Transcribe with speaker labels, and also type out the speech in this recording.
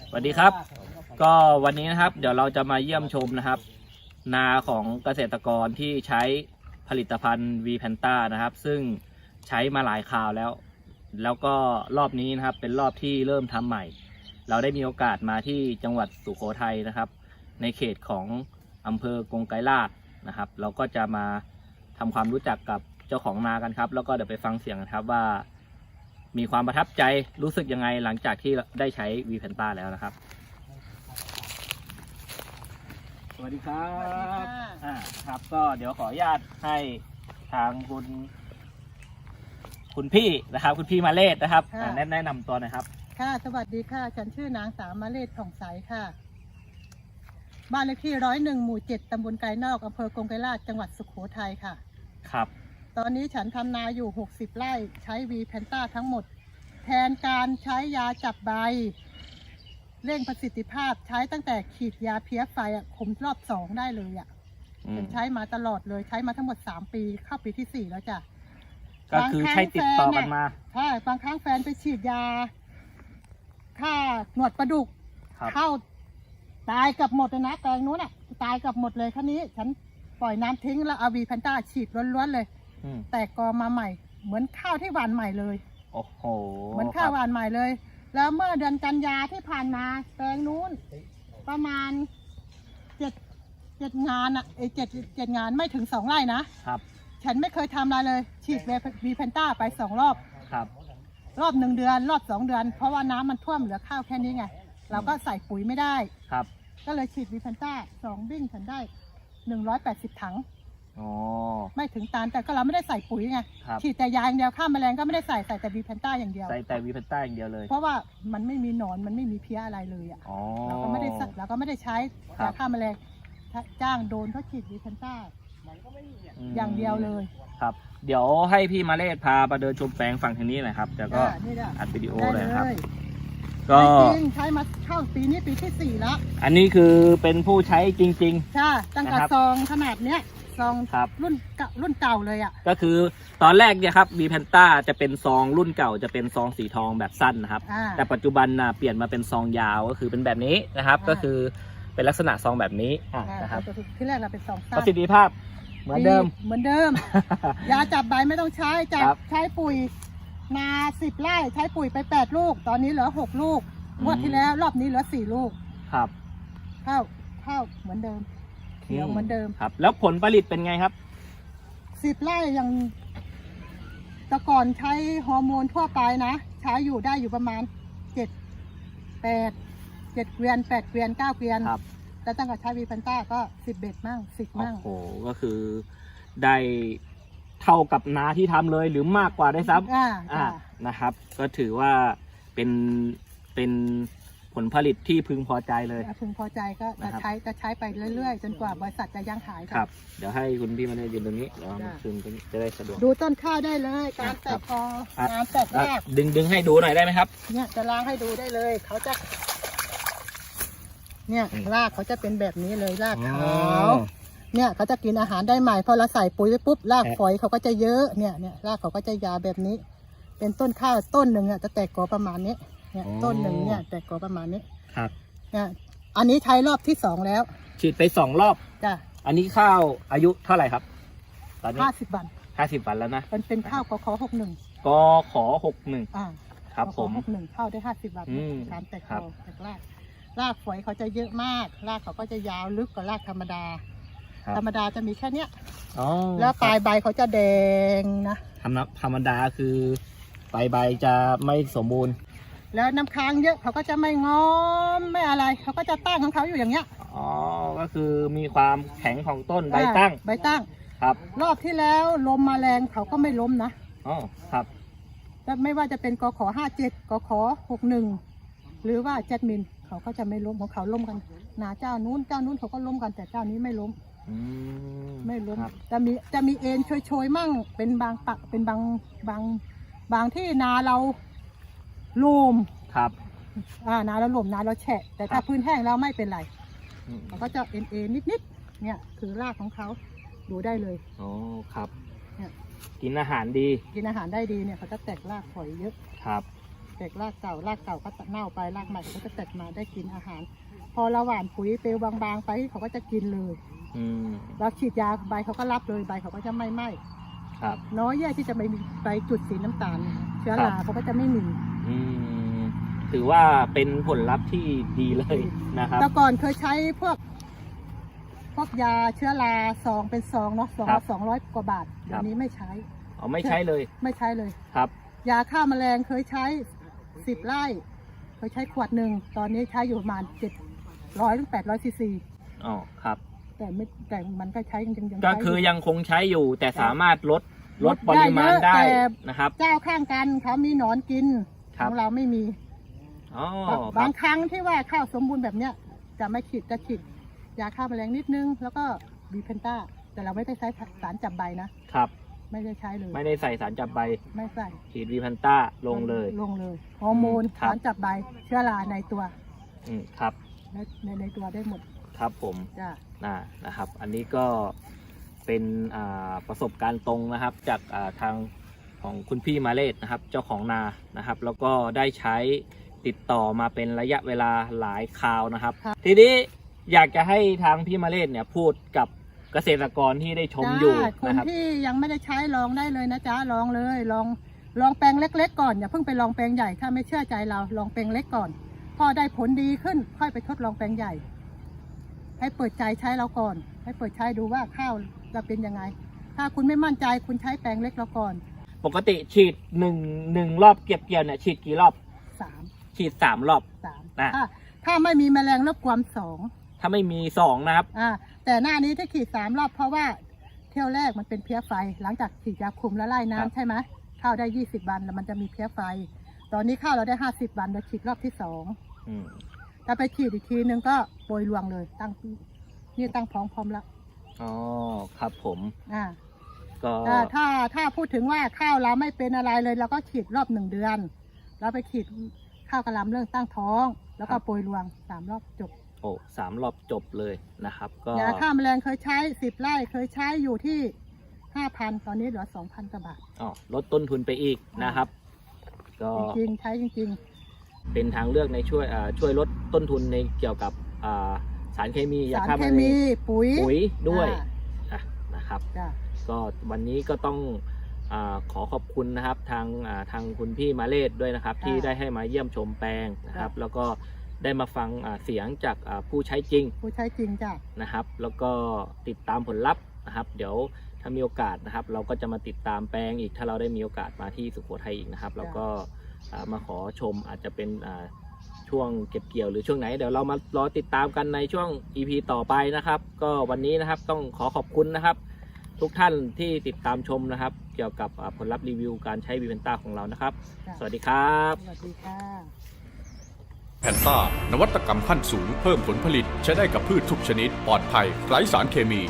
Speaker 1: สวัสดีครับ ก็วันนี้นะครับ เดี๋ยวเราจะมาเยี่ยมชมนะครับ นาของเกษตรกรที่ใช้ผลิตภัณฑ์ v p a n t a นะครับ ซึ่งใช้มาหลายคราวแล้ว แล้วก็รอบนี้นะครับ เป็นรอบที่เริ่มทำใหม่ เราได้มีโอกาสมาที่จังหวัดสุโขทัยนะครับ ในเขตของอำเภอกงไกรลาดนะครับ เราก็จะมาทำความรู้จักกับเจ้าของนากันครับ แล้วก็เดี๋ยวไปฟังเสียงกันครับว่า มีความประทับใจรู้สึกยังไงหลังจากที่ได้ใช้ v p a n t a แล้วนะครับ สวัสดีครับอ่าครับ ก็เดี๋ยวขออนุญาตให้ทางคุณ คุณพี่นะครับ คุณพี่มาเลศนะครับ
Speaker 2: ค่ะ
Speaker 1: อ่าแนะแนะนำตัวหน่อยครับ
Speaker 2: ค่ะ สวัสดีค่ะ ฉันชื่อนางสาวมาเลศผ่องใสค่ะ บ้านเลขที่ร้อยหนึ่งหมู่เจ็ดตำบลไกรนอกอำเภอกงไกรลาชจังหวัดสุโขทัยค่ะ
Speaker 1: ครับ
Speaker 2: ตอนนี้ฉันทำนาอยู่ 60 ไร่ใช้วีแพนต้าทั้งหมด แทนการใช้ยาจับใบ เร่งประสิทธิภาพใช้ตั้งแต่ขีดยาเพี้ยไฟอะขมรอบสองได้เลยอะ่ะ
Speaker 1: อืม
Speaker 2: ฉันใช้มาตลอดเลยใช้มาทั้งหมด 3 ปีเข้าปีที่ 4 แล้วจ้ะ
Speaker 1: ก็คือใช้ติดต่อกันมา
Speaker 2: ใช่บางครั้งแฟนไปฉีดยาฆ่าหนวดปลาดุก
Speaker 1: ครับ
Speaker 2: เข้าตายเกับหมดเลยนะแตงนู้นอะ ตายเกับหมดเลยคันนี้ ฉันปล่อยน้ำทิ้งแล้วเอาวีแพนต้าฉีดล้วนๆเลย
Speaker 1: อืม
Speaker 2: แตกกอมาใหม่ เหมือนข้าวที่หวานใหม่เลย
Speaker 1: โอ้โห
Speaker 2: เหมือนข้าวหวานใหม่เลย แล้วเมื่อเดือนกันยาที่ผ่านมาแปลงนู้น ประมาณเจ็ดเจ็ดงานอะไอเจ็ดเจ็ดงานไม่ถึงสองไร่นะ
Speaker 1: ครับ
Speaker 2: ฉันไม่เคยทำอะไรเลย ฉีดวีแพนต้าไปสองรอบ
Speaker 1: ครับ
Speaker 2: รอบหนึ่งเดือน รอบสองเดือน เพราะว่าน้ำมันท่วมเหลือข้าวแค่นี้ไง เราก็ใส่ปุ๋ยไม่ได้
Speaker 1: ครับ
Speaker 2: ก็เลยฉีดวีแพนต้าสองบิ้งฉันได้หนึ่งร้อยแปดสิบถัง
Speaker 1: อ๋อ
Speaker 2: ไม่ถึงตันแต่ก็เราไม่ได้ใส่ปุ๋ยไง
Speaker 1: ครับ
Speaker 2: ฉีดแต่ยาอย่างเดียวฆ่าแมลงก็ไม่ได้ใส่ใส่แต่วีแพนต้าอย่างเดียว
Speaker 1: ใส่แต่วีพันต้าอย่างเดียวเลย
Speaker 2: เพราะว่ามันไม่มีหนอนมันไม่มีเพี้ยอะไรเลยอะ
Speaker 1: อ๋อ
Speaker 2: เราก็ไม่ได้ใส่เราก็ไม่ได้ใช้
Speaker 1: ครับ
Speaker 2: ยาฆ่าแมลงถ้าจ้างโดนเขาฉีดวีแพนต้า
Speaker 1: ม
Speaker 2: อย่างเดียวเลย
Speaker 1: ครับ เดี๋ยวให้พี่มาเลศพาไปเดินชมแปลงฝั่งทางนี้หน่อยครับแล้วก็
Speaker 2: อ่านี่ได้
Speaker 1: อัดวิดีโอ
Speaker 2: ได้
Speaker 1: เล
Speaker 2: เลย
Speaker 1: ครับ
Speaker 2: ย
Speaker 1: ก็
Speaker 2: จริงใช้มาเข้าปีนี้ปีที่สี่แล้ว
Speaker 1: อันนี้คือเป็นผู้ใช้จริง
Speaker 2: ใช่ตั้งแต่
Speaker 1: นะครับ
Speaker 2: ซองขนาดเนี้ย ซอง
Speaker 1: ๆครับ
Speaker 2: รุ่นเก่ารุ่นเก่าเลยอะ
Speaker 1: ก็คือตอนแรกเนี่ยครับวีแพนต้าจะเป็นซองรุ่นเก่าจะเป็นซองสีทองแบบสั้นนะครับ
Speaker 2: อ่า
Speaker 1: แต่ปัจจุบันนะเปลี่ยนมาเป็นซองยาวก็คือเป็นแบบนี้นะครับ
Speaker 2: อ่า
Speaker 1: ก็คือเป็นลักษณะซองแบบนี้อะ
Speaker 2: อ่า
Speaker 1: นะครับ
Speaker 2: แต่ที่แรกเราเป็นซอง
Speaker 1: ป
Speaker 2: สั้น
Speaker 1: ระสิทธิภาพเหมือนเดิม
Speaker 2: เหมือนเดิม ยาจับใบไม่ต้องใช้จับ
Speaker 1: ครับ
Speaker 2: ใช้ปุ๋ยนาสิบไร่ใช้ปุ๋ยไปแปดลูก ตอนนี้เหลือหกลูกงวดที่แล้ว รอบนี้เหลือสี่ลูก
Speaker 1: ครับ
Speaker 2: ข้าวข้าวเหมือนเดิมเขียวเหมือนเดิม
Speaker 1: ครับ แล้วผลผลิตเป็นไงครับ
Speaker 2: สิบไร่ยังแต่ก่อนใช้ฮอร์โมนทั่วไปนะ ใช้อยู่ได้อยู่ประมาณเจ็ดแปดเจ็ดเกวียนแปดเกวียนเก้าเกวียน
Speaker 1: ครับ
Speaker 2: แต่ตั้งแต่ใช้วีพันต้าก็สิบเบ็ดมั่งสิบ
Speaker 1: โอ้
Speaker 2: มั่ง
Speaker 1: โหก็คือได้เท่ากับนาที่ทำเลยหรือมากกว่าได้วยซ้ำ
Speaker 2: อ่า
Speaker 1: อ่า
Speaker 2: อ่า
Speaker 1: นะครับ ก็ถือว่าเป็นเป็น ผลผลิตที่พึงพอใจเลย
Speaker 2: ถ้าพึงพอใจก็
Speaker 1: นะ
Speaker 2: จะ
Speaker 1: ครับ
Speaker 2: ใช้จะใช้ไปเรื่อยๆ จนกว่าบริษัทจะยังขาย
Speaker 1: ครับ เดี๋ยวให้คุณพี่มาได้ยืนตรงนี้แล้ว
Speaker 2: จ้ะ
Speaker 1: คืนตรงนี้จะได้สะดวก
Speaker 2: ดูต้นข้าวได้เลยการแต
Speaker 1: ครั
Speaker 2: ก
Speaker 1: บ
Speaker 2: คอ
Speaker 1: อะ
Speaker 2: งานแตก
Speaker 1: อะ
Speaker 2: ราก
Speaker 1: ดึงดึงให้ดูหน่อยได้ไหมครับ
Speaker 2: เนี่ยจะล้างให้ดูได้เลย เขาจะ เนี่ย
Speaker 1: อืม
Speaker 2: รากเขาจะเป็นแบบนี้เลยราก
Speaker 1: อ๋
Speaker 2: ขา
Speaker 1: อ
Speaker 2: วเนี่ยเขาจะกินอาหารได้ใหม่พอเราใส่ปุ๋ยไปปุ๊บราก
Speaker 1: แอะ
Speaker 2: ฝอยเขาก็จะเยอะเนี่ยเนี่ยรากเขาก็จะยาวแบบนี้ เป็นต้นข้าวต้นหนึ่งอะจะแตกกอประมาณนี้ เนี่ยต้นหนึ่งเนี่ยแตกกอประมาณนี้
Speaker 1: ครับ
Speaker 2: เนี่ยอันนี้ใช้รอบที่สองแล้ว
Speaker 1: ฉีดไปสองรอบ
Speaker 2: จ้ะ
Speaker 1: อันนี้ข้าวอายุเท่าไหร่ครับ ตอนนี้
Speaker 2: ห้าสิบวัน
Speaker 1: ห้าสิบวันแล้วนะ
Speaker 2: เป็นเป็นข้าวกอขอหกหนึ่ง
Speaker 1: กขอหกหนึ่ง
Speaker 2: อ่า
Speaker 1: ครับผม
Speaker 2: หกหนึ่งเข้าได้ห้าสิบวัน
Speaker 1: อืม
Speaker 2: การแตก
Speaker 1: ครั
Speaker 2: โต
Speaker 1: บ
Speaker 2: แตกรากรากฝอยเขาจะเยอะมาก รากเขาก็จะยาวลึกกว่ารากธรรมดา
Speaker 1: ครับ
Speaker 2: ธรรมดาจะมีแค่เนี้ย
Speaker 1: อ๋อ
Speaker 2: แล้วปลายใบเขาจะแดงนะ
Speaker 1: ธรรมดาธรรมดาคือใบใบจะไม่สมบูรณ์
Speaker 2: แล้วน้ำค้างเยอะเขาก็จะไม่งอมไม่อะไร เขาก็จะตั้งของเขาอยู่อย่างเงี้ย
Speaker 1: อ๋อ ก็คือมีความแข็งของต้นใบตั้ง
Speaker 2: ใบตั้ง
Speaker 1: ครับ
Speaker 2: รอบที่แล้วลมมาแรงเขาก็ไม่ล้มนะ
Speaker 1: อ๋อ ครับ
Speaker 2: แต่ไม่ว่าจะเป็นกขอห้าเจ็ดกขอหกหนึ่งหรือว่าเจ็ดมินเขาก็จะไม่ล้มของเขาล้มกันนาเจ้านู้นเจ้านู้นเขาก็ล้มกันแต่เจ้านี้ไม่ล้ม
Speaker 1: อืม
Speaker 2: ไม่ล้ม
Speaker 1: ครับ
Speaker 2: จะมีจะมีเอ็นโชยๆมั่งเป็นบางปักเป็นบางบางบางที่นาเราโลม
Speaker 1: ครับ
Speaker 2: อ่านาเราโลมนาเราแฉะ แต่
Speaker 1: ครั
Speaker 2: ถ้า
Speaker 1: บ
Speaker 2: พื้นแห้งแล้วไม่เป็นไร
Speaker 1: อืม
Speaker 2: เขาก็จะเอ็นเอ็นนิดๆเนี่ยคือรากของเขาดูได้เลย
Speaker 1: อ๋อ ครับ
Speaker 2: เนี่ย
Speaker 1: กินอาหารดี
Speaker 2: กินอาหารได้ดีเนี่ยเขาจะแตกรากฝอยเยอะ
Speaker 1: ครับ
Speaker 2: แตกรากเก่ารากเก่าก็เน่าไปรากใหม่เขาจะแตกมาได้กินอาหาร พอเราหว่านปุ๋ยเปลวบางๆ ไปเขาก็จะกินเลย
Speaker 1: อืม
Speaker 2: เราฉีดยาใบเขาก็รับเลยใบเขาก็จะไม่ไหม้
Speaker 1: ครับ
Speaker 2: น้อยแย่ที่จะไปมีใบจุดสีน้ำตาล เชื้อ
Speaker 1: ครับ
Speaker 2: ราเขาก็จะไม่มี
Speaker 1: อืมถือว่าเป็นผลลัพธ์ที่ดีเลยนะครับ
Speaker 2: แต่ก่อนเคยใช้พวก พวกยาเชื้อราซองเป็นซองเนาะซอง
Speaker 1: ครั
Speaker 2: ละ
Speaker 1: บ
Speaker 2: สองร้อยกว่าบาทเดี๋ยวนี้ไม่ใช้
Speaker 1: อ๋อไม่ใช่เลย
Speaker 2: ไม่ใช้เลย
Speaker 1: ครับ
Speaker 2: ยาฆ่าแมลงเคยใช้สิบไร่เคยใช้ขวดหนึ่งตอนนี้ใช้อยู่ประมาณเจ็ดร้อยถึงแปดร้อยซีซี
Speaker 1: อ๋อครับ
Speaker 2: แต่ไม่แต่มันก็ใช้ยังยังยัง
Speaker 1: ก็
Speaker 2: ใช้
Speaker 1: คือ
Speaker 2: อยู่
Speaker 1: ยังคงใช้อยู่แต่สามารถลดล
Speaker 2: ล
Speaker 1: ด
Speaker 2: ด
Speaker 1: ปริมาณ
Speaker 2: ได้
Speaker 1: ได้
Speaker 2: เยอะแต่
Speaker 1: นะครับ
Speaker 2: เจ้าข้างกันเขามีหนอนกิน
Speaker 1: ค
Speaker 2: ข
Speaker 1: รับ
Speaker 2: องเราไม่มี
Speaker 1: อ๋อครับ
Speaker 2: บางครั้งที่ว่าข้าวสมบูรณ์แบบเนี้ยจะไม่ฉีดจะฉีดยาฆ่าแมลงนิดนึง แล้วก็บีเพนต้าแต่เราไม่ได้ใช้สารจับใบนะครับ ไม่ได้ใช้เลย
Speaker 1: ไม่ได้ใส่สารจับใบ
Speaker 2: ไม่ใส่
Speaker 1: ฉีดวีพันต้าลงเลย
Speaker 2: ลงเลยฮอร์โมน
Speaker 1: ครับ
Speaker 2: สารจับใบเชื้อราในตัว
Speaker 1: อืมครับ
Speaker 2: ในในในตัวได้หมด
Speaker 1: ครับผม
Speaker 2: จ้ะ
Speaker 1: นะนะครับ อันนี้ก็เป็นอ่าประสบการณ์ตรงนะครับ จากอ่าทาง ของคุณพี่มาเลศนะครับ เจ้าของนานะครับ แล้วก็ได้ใช้ติดต่อมาเป็นระยะเวลาหลายคราวนะครับ ทีนี้อยากจะให้ทางพี่มาเลศเนี่ยพูดกับเกษตรกรที่ได้ชมอยู่
Speaker 2: จ้ะคน
Speaker 1: นะครับ
Speaker 2: ที่ยังไม่ได้ใช้ลองได้เลยนะจ๊ะลองเลยลองลองแปลงเล็ก ๆ ก่อนอย่าเพิ่งไปลองแปลงใหญ่ถ้าไม่เชื่อใจเราลองแปลงเล็กก่อน พอได้ผลดีขึ้นค่อยไปทดลองแปลงใหญ่ ให้เปิดใจใช้เราก่อน ให้เปิดใช้ดูว่าข้าวจะเป็นยังไง ถ้าคุณไม่มั่นใจคุณใช้แปลงเล็กเราก่อน
Speaker 1: ปกติฉีดหนึ่งหนึ่งรอบเก็บเกี่ยวเนี่ยฉีดกี่รอบ
Speaker 2: สาม
Speaker 1: ฉีดสามรอบ
Speaker 2: สาม
Speaker 1: อะ
Speaker 2: ถ้าถ้าไม่มีแมลงรบกวนสอง
Speaker 1: ถ้าไม่มีสองนะครับ
Speaker 2: อ่าแต่หน้านี้ที่ขีดสามรอบเพราะว่าเที่ยวแรกมันเป็นเพี้ยไฟ หลังจากฉีดยาคุมแล้วไล่
Speaker 1: ครับ
Speaker 2: น้ำใช่ไหมข้าวได้ยี่สิบวันแล้วมันจะมีเพี้ยไฟ ตอนนี้ข้าวเราได้ห้าสิบวันเราฉีดรอบที่สอง
Speaker 1: อืม
Speaker 2: ถ้าไปฉีดอีกทีนึงก็โปรยรวงเลยตั้งนี่ตั้งพร้อมพร้อมแล้ว
Speaker 1: อ๋อครับผม
Speaker 2: อ่า
Speaker 1: ก็
Speaker 2: ถ้าถ้าถ้าพูดถึงว่าข้าวเราไม่เป็นอะไรเลยเราก็ฉีดรอบหนึ่งเดือนแล้วไปฉีดข้าวกระลำเรื่องตั้งท้อง แล้วก็โปรยรวงสามรอบจบ
Speaker 1: โอ้สามรอบจบเลยนะครับ ก็
Speaker 2: ยาฆ่าแมลงเคยใช้สิบไร่เคยใช้อยู่ที่ห้าพันตอนนี้เหลือสองพันกว่าบาท
Speaker 1: อ๋อลดต้นทุนไปอีกนะครับ ก็
Speaker 2: จริงๆใช้จริง
Speaker 1: เป็นทางเลือกในช่วยอ่าช่วยลดต้นทุนในเกี่ยวกับอ่าสารเคมี
Speaker 2: ๆ
Speaker 1: ยา
Speaker 2: สาร
Speaker 1: ฆ่า
Speaker 2: เค
Speaker 1: แมล
Speaker 2: มี
Speaker 1: ง
Speaker 2: ปุ๋ย
Speaker 1: ปุ๋ยด้วย
Speaker 2: อ่า
Speaker 1: อะ นะครับ
Speaker 2: จ้ะ
Speaker 1: ก็วันนี้ก็ต้องอาขอขอบคุณนะครับทางอ่าทางคุณพี่มาเลศด้วยนะครับ ที่ได้ให้มาเยี่ยมชมแปลงนะครับ แล้วก็ได้มาฟังอ่าเสียงจากอ่าผู้ใช้จริง
Speaker 2: ผู้ใช้จริงจ้ะ
Speaker 1: นะครับแล้วก็ติดตามผลลัพธ์นะครับ เดี๋ยวถ้ามีโอกาสนะครับ เราก็จะมาติดตามแปลงอีกถ้าเราได้มีโอกาสมาที่สุโขทัยอีกนะครับแล้วก็อ่ามาขอชมอาจจะเป็นอ่าช่วงเก็บเกี่ยวหรือช่วงไหนเดี๋ยวเรามารอติดตามกันในช่วง EP ต่อไปนะครับ ก็วันนี้นะครับต้องขอขอบคุณนะครับ ทุกท่านที่ติดตามชมนะครับ เกี่ยวกับอ่าผลลัพธ์รีวิวการใช้วีเวนต้าของเรานะครับ
Speaker 2: จ้ะ
Speaker 1: สวัสดีครับ
Speaker 2: สวัสดีค่ะ
Speaker 3: แพนต้านวัตกรรมขั้นสูงเพิ่มผลผลิตใช้ได้กับพืชทุกชนิด ปลอดภัยไร้สารเคมี